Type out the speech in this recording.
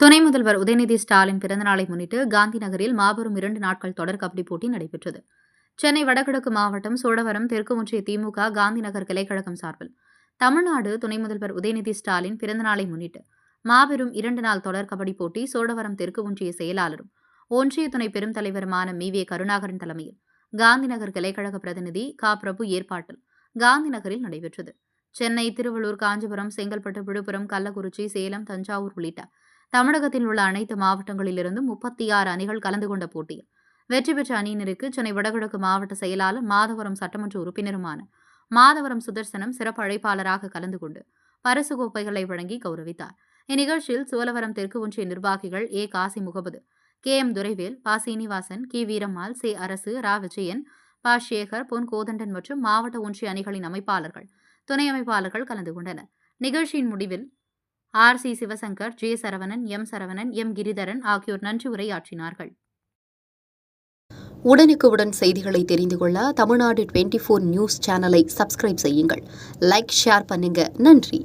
துணை முதல்வர் உதயநிதி ஸ்டாலின் பிறந்தநாளை முன்னிட்டு காந்தி நகரில் மாபெரும் இரண்டு நாட்கள் தொடர் கபடி போட்டி நடைபெற்றது. சென்னை வடகிழக்கு மாவட்டம் சோழவரம் தெற்கு ஒன்றிய திமுக காந்தி நகர் கிளைக்கழகம் சார்பில். தமிழ்நாடு துணை முதல்வர் உதயநிதி ஸ்டாலின் பிறந்தநாளை முன்னிட்டு மாபெரும் இரண்டு நாள் தொடர் கபடி போட்டி சோழவரம் தெற்கு ஒன்றிய செயலாளரும் ஒன்றிய துணை பெரும் தலைவருமான மி. வே. கருணாகரன் தலைமையில் காந்தி நகர் கிளைக்கழக பிரதிநிதி கா. பிரபு ஏற்பாட்டில் காந்தி நகரில் நடைபெற்றது. சென்னை திருவள்ளூர் காஞ்சிபுரம் செங்கல்பட்டு விழுப்புரம் கள்ளக்குறிச்சி சேலம் தஞ்சாவூர் உள்ளிட்ட தமிழகத்தில் உள்ள அனைத்து மாவட்டங்களிலிருந்தும் முப்பத்தி ஆறு அணிகள் கலந்து கொண்ட போட்டியில் வெற்றி பெற்ற அணியினருக்கு சென்னை வடகிழக்கு மாவட்ட செயலாளர் மாதவரம் சட்டமன்ற உறுப்பினருமான மாதவரம் சுதர்சனம் சிறப்பு அழைப்பாளராக கலந்து கொண்டு பரிசு கோப்பைகளை வழங்கி கௌரவித்தார். இந்நிகழ்ச்சியில் சோழவரம் தெற்கு ஒன்றிய நிர்வாகிகள் A. Kasi Mohammed K. M. Duraivel பா. சீனிவாசன் கி. வீரம்மாள் சே. அரசு ரா. விஜயன் பா. சேகர் பொன் கோதண்டன் மற்றும் மாவட்ட ஒன்றிய அணிகளின் அமைப்பாளர்கள் துணை அமைப்பாளர்கள் கலந்து கொண்டனர். நிகழ்ச்சியின் முடிவில் R. C. Sivasankar J. Saravanan M. Saravanan M. Giridharan ஆகியோர் நன்றி உரையாற்றினார்கள் உடனுக்குடன் செய்திகளை தெரிந்து கொள்ள தமிழ்நாடு டுவெண்ட்டி ஃபோர் நியூஸ் சேனலை சப்ஸ்கிரைப் செய்யுங்கள். லைக் ஷேர் பண்ணுங்க. நன்றி.